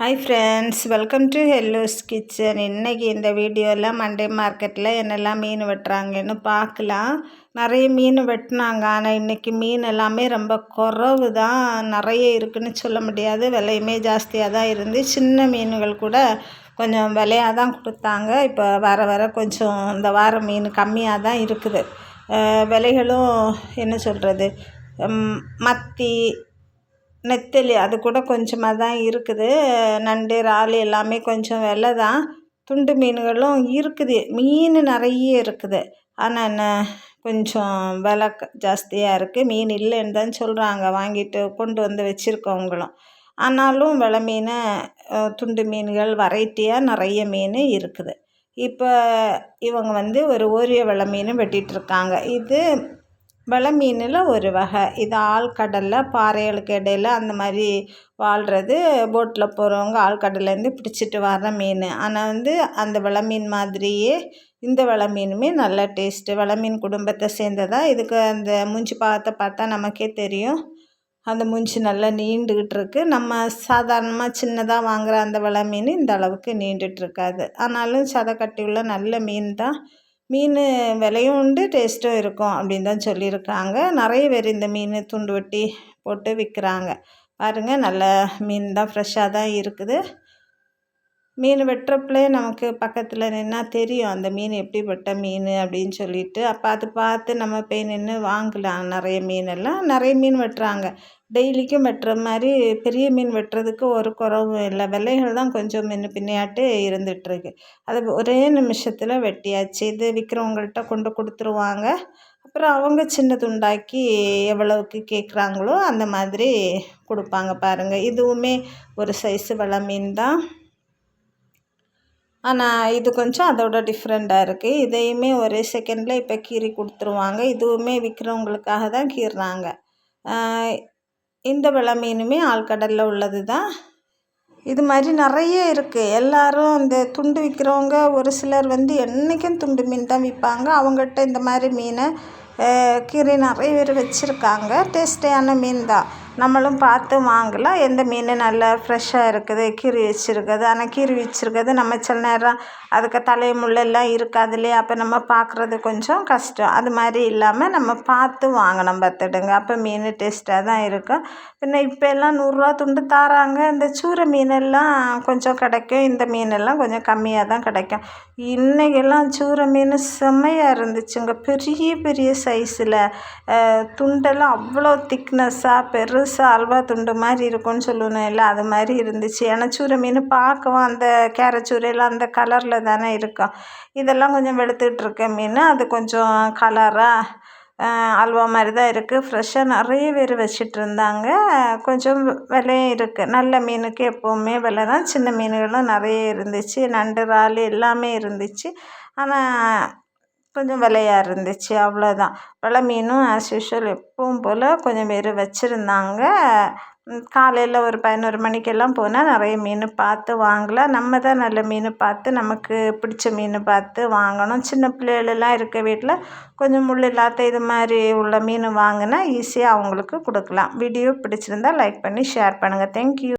Hi friends welcome to hello's kitchen இன்றைக்கி இந்த வீடியோவில் மண்டே மார்க்கெட்டில் என்னெல்லாம் மீன் வெட்டுறாங்கன்னு பார்க்கலாம். நிறைய மீன் வெட்டினாங்க. ஆனால் இன்றைக்கி மீன் எல்லாமே ரொம்ப குறவு தான் நிறைய இருக்குதுன்னு சொல்ல முடியாது. விலையுமே ஜாஸ்தியாக தான் இருந்து சின்ன மீன்கள் கூட கொஞ்சம் விலையாக தான் கொடுத்தாங்க. இப்போ வர வர கொஞ்சம் இந்த வாரம் மீன் கம்மியாக தான் இருக்குது விலைகளும் என்ன சொல்கிறது மத்தி நெத்தலி அது கூட கொஞ்சமாக தான் இருக்குது. நண்டு இறால் எல்லாமே கொஞ்சம் விலை தான். துண்டு மீன்களும் இருக்குது. மீன் நிறைய இருக்குது. ஆனால் என்ன கொஞ்சம் விலை ஜாஸ்தியாக இருக்குது மீன் இல்லைன்னு தான் சொல்கிறாங்க வாங்கிட்டு கொண்டு வந்து வச்சுருக்கவங்களும். ஆனாலும் விலை மீன் துண்டு மீன்கள் வெரைட்டியாக நிறைய மீன் இருக்குது. இப்போ இவங்க வந்து ஒரு ஓரிய விலை மீன் வெட்டிகிட்ருக்காங்க இது வலை மீனில் ஒரு வகை. இது ஆழ்கடலில் பாறைகளுக்கு இடையில அந்த மாதிரி வாழ்கிறது போட்டில் போகிறவங்க ஆழ்கடல்லேருந்து பிடிச்சிட்டு வர மீன். ஆனால் வந்து அந்த வலை மீன் மாதிரியே இந்த வலை மீனுமே நல்ல டேஸ்ட்டு. வலை மீன் குடும்பத்தை சேர்ந்ததாக இதுக்கு அந்த மூஞ்சி பாகத்தை பார்த்தா நமக்கே தெரியும். அந்த மூஞ்சி நல்லா நீண்டுக்கிட்டு இருக்கு நம்ம சாதாரணமாக சின்னதாக வாங்குகிற அந்த வலை மீன் இந்த அளவுக்கு நீண்டுகிட்ருக்காது ஆனாலும் சதை உள்ள நல்ல மீன் தான். மீன் விலையும் உண்டு டேஸ்ட்டும் இருக்கும் அப்படின்னு தான் சொல்லியிருக்காங்க. நிறைய பேர் இந்த மீன் துண்டு வெட்டி போட்டு விற்கிறாங்க. பாருங்கள் நல்ல மீன் தான் ஃப்ரெஷ்ஷாக தான் இருக்குது. மீன் வெட்டுறப்பலே நமக்கு பக்கத்தில் நின்னால் தெரியும் அந்த மீன் எப்படிப்பட்ட மீன் அப்படின்னு சொல்லிட்டு. அப்போ அது பார்த்து நம்ம போய் நின்று வாங்கலாம். நிறைய மீனெல்லாம் நிறைய மீன் வெட்டுறாங்க. டெய்லிக்கும் வெட்டுற மாதிரி பெரிய மீன் வெட்டுறதுக்கு ஒரு குறவும் இல்லை. விலைகள் தான் கொஞ்சம் முன்ன பின்னையாட்டு இருந்துகிட்ருக்கு அது ஒரே நிமிஷத்தில் வெட்டியாச்சு. இது விற்கிறவங்கள்ட்ட கொண்டு கொடுத்துருவாங்க. அப்புறம் அவங்க சின்ன துண்டாக்கி எவ்வளவுக்கு கேட்குறாங்களோ அந்த மாதிரி கொடுப்பாங்க பாருங்கள் இதுவுமே ஒரு சைஸு வள மீன் தான். ஆனால் இது கொஞ்சம் அதோட டிஃப்ரெண்ட்டாக இருக்குது இதையுமே ஒரு செகண்டில் இப்போ கீறி கொடுத்துருவாங்க. இதுவுமே விற்கிறவங்களுக்காக தான் கீறுறாங்க. இந்த வில மீனுமே ஆழ்கடலில் உள்ளது தான் இது மாதிரி நிறைய இருக்குது எல்லோரும் இந்த துண்டு விற்கிறவங்க ஒரு சிலர் வந்து என்றைக்கும் துண்டு மீன் தான் விற்பாங்க. அவங்ககிட்ட இந்த மாதிரி மீனை கீரை நிறைய பேர் வச்சுருக்காங்க. டேஸ்டியான மீன் தான். நம்மளும் பார்த்து வாங்கலாம். எந்த மீன் நல்லா ஃப்ரெஷ்ஷாக இருக்குது கீறி வச்சுருக்குது. ஆனால் கீறி வச்சுருக்கிறது நம்ம சில நேரம் அதுக்கு தலை முள்ளெல்லாம் இருக்காது இல்லையா? அப்போ நம்ம பார்க்குறது கொஞ்சம் கஷ்டம். அது மாதிரி இல்லாமல் நம்ம பார்த்து வாங்கணும் பார்த்துடுங்க. அப்போ மீன் டேஸ்ட்டாக தான் இருக்கும். பின்ன இப்போ எல்லாம் நூறுரூவா துண்டு தாராங்க. இந்த சூரை மீனெல்லாம் கொஞ்சம் கிடைக்கும். இந்த மீனெல்லாம் கொஞ்சம் கம்மியாக தான் கிடைக்கும். இன்றைக்கெல்லாம் சூரை மீன் செம்மையாக இருந்துச்சுங்க. பெரிய பெரிய சைஸில் துண்டெல்லாம் அவ்வளோ திக்னஸ்ஸாக பெரு பெருசாக அல்வா துண்டு மாதிரி இருக்கும்னு சொல்லணும். இல்லை அது மாதிரி இருந்துச்சு. ஏன்னா மீன் பார்க்கவும் அந்த கேரச்சூரையில் அந்த கலரில் தானே இருக்கும். இதெல்லாம் கொஞ்சம் வெளுத்துட்ருக்க மீன். அது கொஞ்சம் கலராக அல்வா மாதிரி தான் இருக்குது ஃப்ரெஷ்ஷாக நிறைய பேர் வச்சிட்ருந்தாங்க கொஞ்சம் விலையும் இருக்குது நல்ல மீனுக்கு எப்போவுமே விலை தான். சின்ன மீன்களும் நிறைய இருந்துச்சு. நண்டு இறால் எல்லாமே இருந்துச்சு. ஆனால் கொஞ்சம் விலையாக இருந்துச்சு அவ்வளோதான் வில மீனும் ஆஸ் யூஷுவல் எப்பவும் போல் கொஞ்சம் பேர் வச்சுருந்தாங்க. காலையில் ஒரு பதினோரு மணிக்கெல்லாம் போனால் நிறைய மீன் பார்த்து வாங்கலாம் நம்ம தான் நல்ல மீன் பார்த்து நமக்கு பிடிச்ச மீன் பார்த்து வாங்கணும். சின்ன பிள்ளைகளெல்லாம் இருக்க வீட்டில் கொஞ்சம் முள் இல்லாத இது மாதிரி உள்ள மீன் வாங்கினா ஈஸியாக அவங்களுக்கு கொடுக்கலாம். வீடியோ பிடிச்சிருந்தா லைக் பண்ணி ஷேர் பண்ணுங்கள் தேங்க்யூ